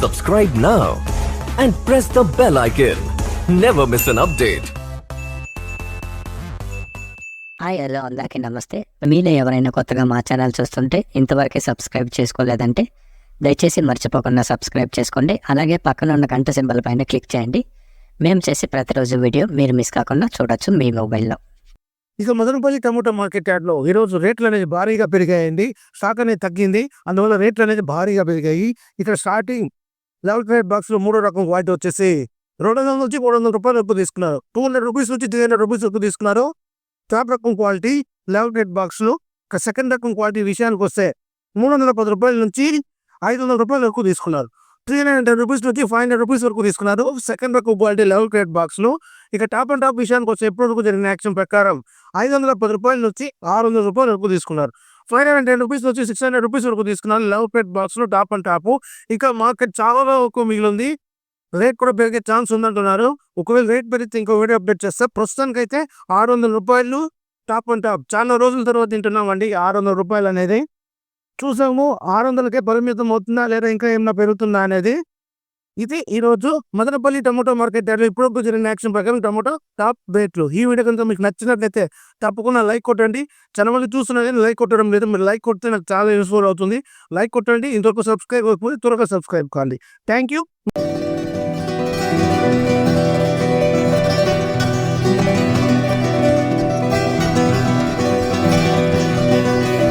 Subscribe now and press the bell icon. Never miss an update. Hi hello అందరికీ నమస్తే. మీలో ఎవరైనా కొత్తగా మా ఛానల్ చూస్తుంటే ఇంతవరకు సబ్స్క్రైబ్ చేసుకోలేదంటే దయచేసి మర్చిపోకుండా సబ్స్క్రైబ్ చేసుకోండి. అలాగే పక్కన ఉన్న గంట సింబల్ పైన క్లిక్ చేయండి. మేము చేసే ప్రతిరోజు వీడియో మీరు మిస్ కాకుండా చూడొచ్చు మీ మొబైల్లో. ఇక మదనపల్లి టమోటా మార్కెట్ యార్డ్లో ఈరోజు రేట్లు అనేది భారీగా పెరిగాయండి. స్టాక్ అనేది తగ్గింది. అందువల్ల రేట్లు అనేది భారీగా పెరిగాయి. ఇక్కడ స్టార్టింగ్ లెవెల్ ఫైవ్ బాక్స్లో మూడో రకం క్వాలిటీ వచ్చేసి రెండు వందల నుంచి మూడు వందల రూపాయలు ఎక్కువ తీసుకున్నారు. టూ హండ్రెడ్ రూపీస్ నుంచి త్రీ హండ్రెడ్ రూపీస్ ఎక్కువ తీసుకున్నారు. టాప్ రకం క్వాలిటీ లెవెల్ ఫైవ్ బాక్స్లో సెకండ్ రకం క్వాలిటీ విషయానికి వస్తే మూడు వందల పది రూపాయల నుంచి ఐదు వందల రూపాయలు ఎక్కువ తీసుకున్నారు. త్రీ హండ్రెడ్ రూపీస్ నుంచి ఫైవ్ హండ్రెడ్ రూపీస్ వరకు తీసుకున్నారు. సెకండ్ రకం క్వాలిటీ లెవెల్ క్రేట్ బాక్స్లో. ఇక టాప్ అండ్ టాప్ విషయానికి వచ్చే ఎప్పటి వరకు జరిగిన యాక్షన్ ప్రకారం ఐదు వందల పది రూపాయల నుంచి ఆరు వందల రూపాయల వరకు తీసుకున్నారు. ఫైవ్ హండ్రెడ్ రూపీస్ వచ్చి సిక్స్ హండ్రెడ్ రూపీస్ వరకు తీసుకున్నాను. లవ్ పెట్ బాక్స్లో టాప్ అండ్ టాప్. ఇంకా మార్కెట్ చాలా వరకు మిగిలింది. రేట్ కూడా పెరిగే ఛాన్స్ ఉందంటున్నారు. ఒకవేళ రేట్ పెరిగితే ఇంకో వీడియో అప్డేట్ చేస్తే. ప్రస్తుతానికి అయితే ఆరు వందల రూపాయలు టాప్ అండ్ టాప్. చాలా రోజుల తర్వాత తింటున్నామండి ఆరు వందల రూపాయలు అనేది. చూసాము ఆరు వందలకే పరిమితం అవుతుందా లేదా ఇంకా ఏమైనా పెరుగుతుందా అనేది. ఇది ఈ రోజు మదనపల్లి టమోటో మార్కెట్ యార్డ్లో ఇప్పుడు జరిగిన యాక్షన్ ప్రకారం టమోటో టాప్ రేట్లు. ఈ వీడియో కనుక మీకు నచ్చినట్లయితే తప్పకుండా లైక్ కొట్టండి. చాలా మంది చూస్తున్నది లైక్ కొట్టడం లేదు. మీరు లైక్ కొడితే నాకు చాలా యూస్ఫుల్ అవుతుంది. లైక్ కొట్టండి. ఇంతవరకు సబ్స్క్రైబ్ అయిపోయి త్వరగా సబ్స్క్రైబ్ కాండి. Thank you